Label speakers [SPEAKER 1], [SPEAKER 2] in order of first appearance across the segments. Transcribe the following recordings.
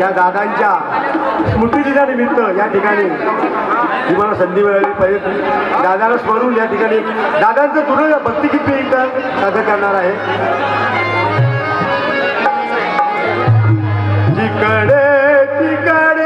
[SPEAKER 1] या दादांच्या स्मृतिदिनानिमित्त या ठिकाणी तुम्हाला संधी मिळाली पाहिजे. दादाला स्मरून या ठिकाणी दादांचं जुनं भक्ती किती एकदा करणार आहे. जिकडे तिकडे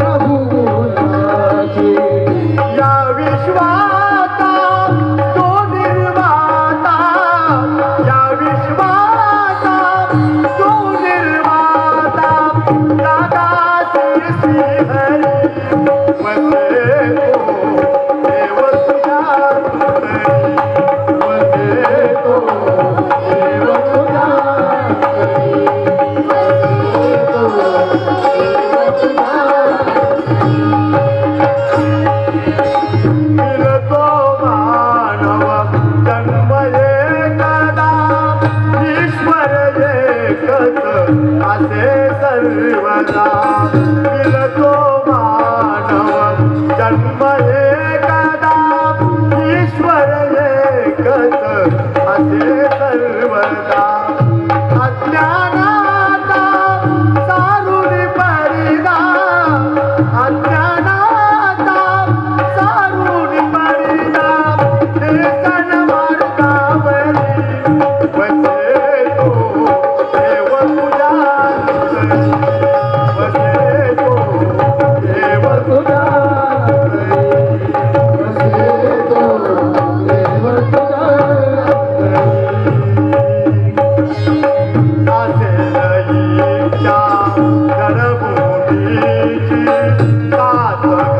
[SPEAKER 1] प्रभू या विश्वा సర్వదా జన్మయే का